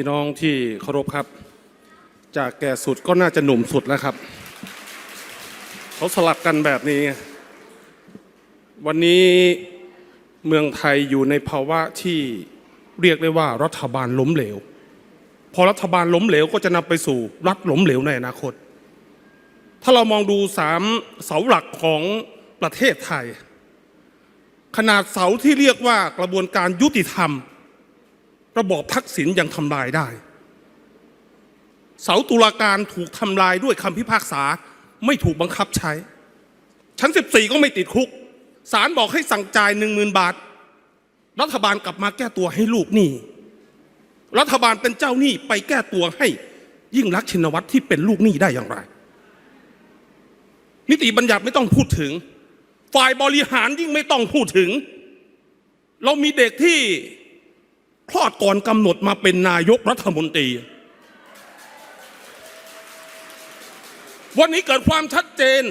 พี่น้องที่เคารพครับ จากแก่สุดก็น่าจะหนุ่มสุดแล้วครับ เขาสลับกันแบบนี้ วันนี้เมืองไทยอยู่ในภาวะที่เรียกได้ว่ารัฐบาลล้มเหลว พอรัฐบาลล้มเหลวก็จะนำไปสู่รัฐล้มเหลวในอนาคต ถ้าเรามองดูสามเสาหลักของประเทศไทย ขนาดเสาที่เรียกว่ากระบวนการยุติธรรม ระบอบทักษิณยังทำลายได้ เสาตุลาการถูกทำลายด้วยคำพิพากษาไม่ถูกบังคับใช้ ชั้น 14 ก็ไม่ติดคุกศาลบอกให้สั่งจ่ายหนึ่งมืนบาท รัฐบาลกลับมาแก้ตัวให้ลูกหนี้รัฐบาลเป็นเจ้าหนี้ไปแก้ตัวให้ยิ่งรักษณ์ชินวัตรที่เป็นลูกหนี้ได้อย่างไร นิติบัญญัติไม่ต้องพูดถึง ฝ่ายบริหารยิ่งไม่ต้องพูดถึง เรามีเด็กที่ คลอดก่อนกำหนดมาเป็นนายกรัฐมนตรี วันนี้เกิดความชัดเจน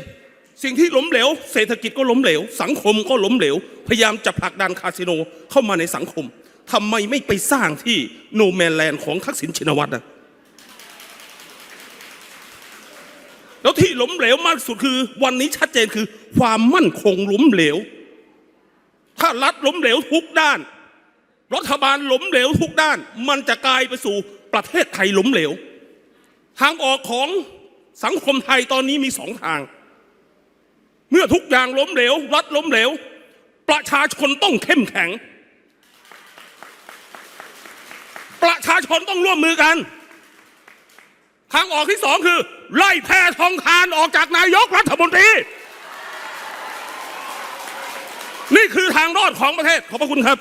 สิ่งที่ล้มเหลว เศรษฐกิจก็ล้มเหลว สังคมก็ล้มเหลว พยายามจะผลักดันคาสิโนเข้ามาในสังคมทำไมไม่ไปสร้างที่โนแมนแลนด์ของทักษิณชินวัตรนะแล้วที่ล้มเหลวมากสุดคือ วันนี้ชัดเจนคือ ความมั่นคงล้มเหลว ถ้ารัฐล้มเหลวทุกด้าน รัฐบาลล้มเหลวทุกด้าน มันจะกลายไปสู่ประเทศไทยล้มเหลว ทางออกของสังคมไทยตอนนี้มีสองทาง เมื่อทุกอย่างล้มเหลว รัฐล้มเหลว ประชาชนต้องเข้มแข็ง ประชาชนต้องร่วมมือกัน ทางออกที่สองคือ ไล่แพทองทานออกจากนายกรัฐมนตรีนี่คือทางรอดของประเทศ ขอบพระคุณครับ